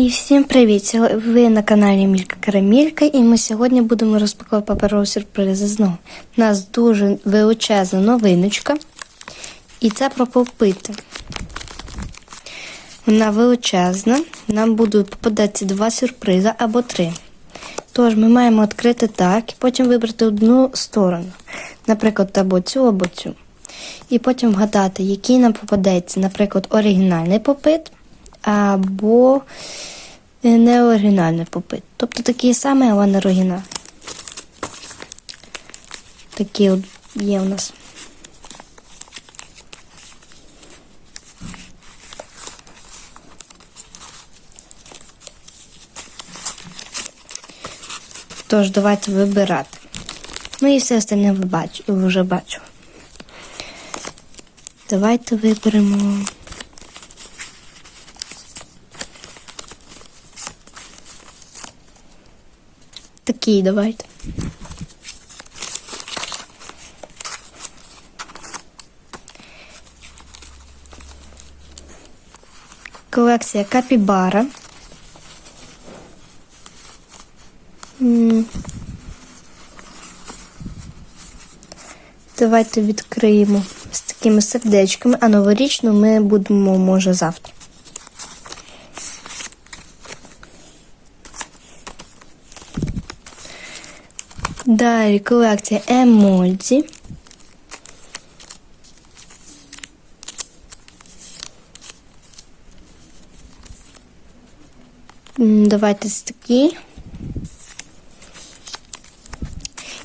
І всім привіт! Ви на каналі Мілька Карамелька, і ми сьогодні будемо розпаковувати паперові сюрпризи знову. У нас дуже величезна новиночка, і це про попити. Вона величезна, нам будуть попадатися два сюрпризи або три. Тож ми маємо відкрити так і потім вибрати одну сторону, наприклад, або цю, або цю. І потім вгадати, який нам попадеться, наприклад, оригінальний попит або неоригінальний попит. Тобто такий самий, але не оригінальний. Такі от є у нас. Тож, давайте вибирати. Ну і все остальне вже бачу. Давайте виберемо. Такий давайте. Колекція Капібара. Давайте відкриємо з такими сердечками, а новорічну ми будемо, може, завтра. Далі колекція емодзі. Давайте такі.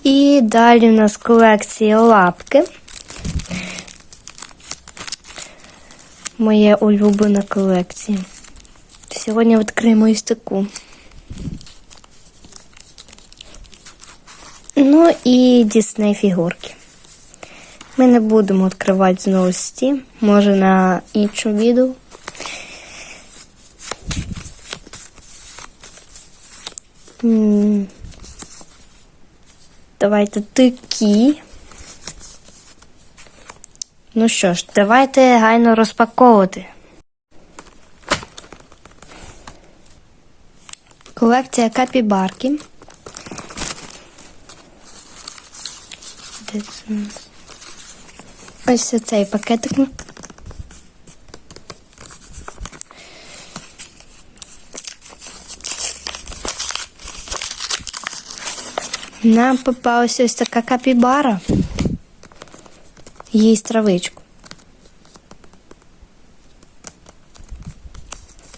І далі у нас колекція лапки. Моя улюблена колекція. Сьогодні відкриємо ось таку. Ну і Дісней фігурки. Ми не будемо відкривати знову ці, може на іншому відео. Давайте такі. Ну що ж, давайте гайно розпаковувати. Колекція капібарки. це. Ось цей пакетик. Нам попалась ось така капібара. Їй травичку.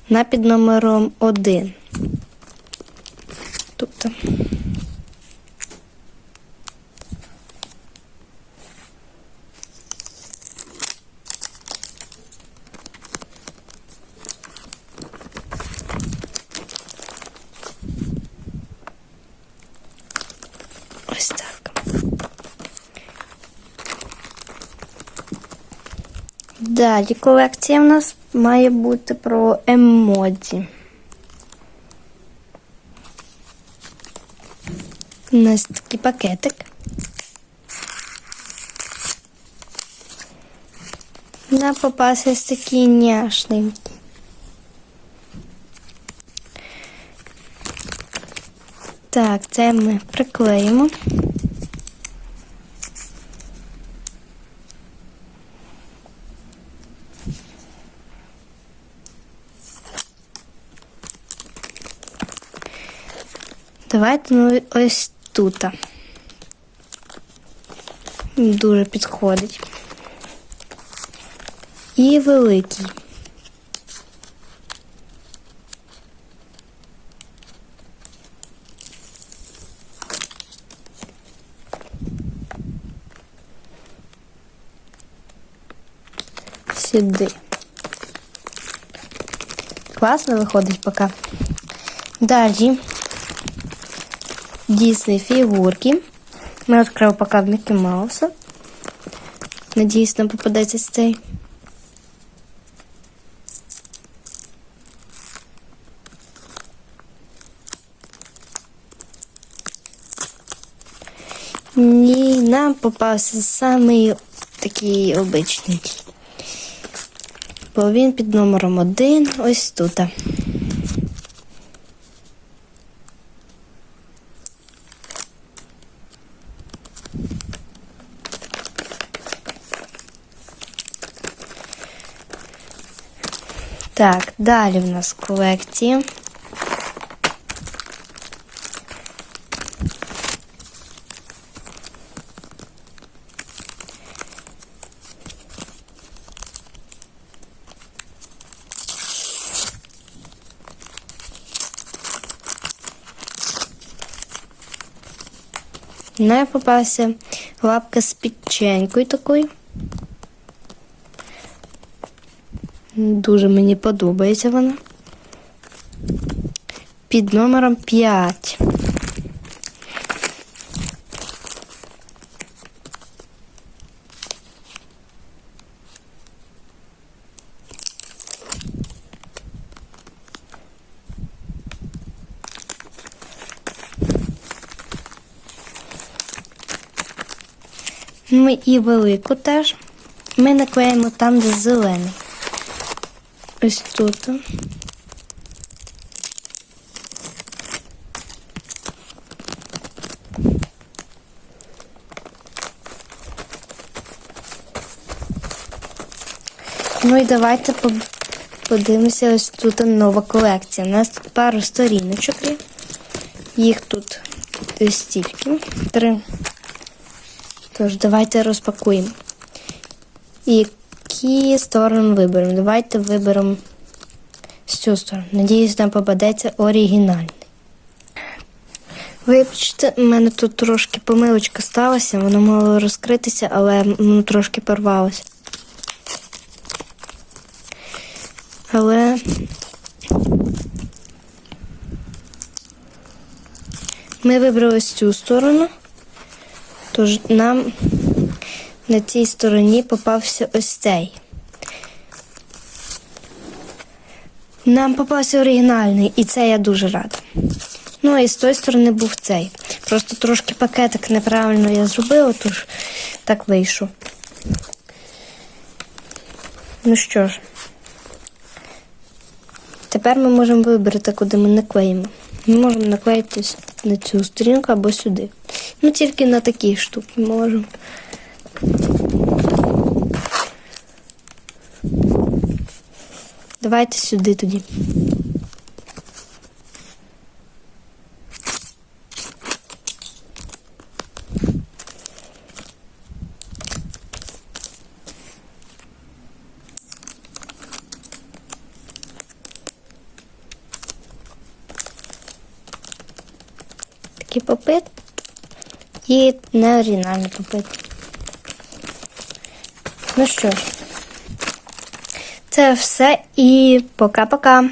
На під номером один. Далі колекція в нас має бути про емодзі. У нас такий пакетик. Нам попався такий няшненький. Так, це ми приклеїмо. Давайте ну, ось тут. Дуже підходить. І великий. Сюди. Класно виходить поки. Далі. Дійсні фігурки. Ми відкрили поки в Мікі Мауса. Надіюсь, нам попадеться цей. Ні, нам попався самий такий обичний. Бо він під номером один ось тут. Так, далі в нас колекції. Мною попався лапка з печенькою такою. Дуже мені подобається вона. Під номером 5. Ну і велику теж. Ми наклеїмо там, де зелений. Ось тут. Ну і давайте подивимося, ось тут нова колекція. У нас тут пару сторіночок є. Їх тут стільки. Три. Тож, давайте розпакуємо. І які сторони виберемо? Давайте виберемо з цю сторону. Надіюсь, нам попадеться оригінальний. Вибачте, у мене тут трошки помилочка сталася, воно мало розкритися, але воно трошки порвалося. Але ми вибрали ось цю сторону, тож нам на цій стороні попався ось цей. Нам попався оригінальний, і це я дуже рада. Ну, і з тої сторони був цей. Просто трошки пакетик неправильно я зробила, тож так вийшов. Ну що ж, тепер ми можемо вибрати, куди ми наклеїмо. Ми можемо наклеїти на цю сторінку або сюди. Ну, тільки на такі штуки можемо. Давайте сюди тоді. Такий попит і неоригінальний попит. Ну що ж, це все і пока-пока.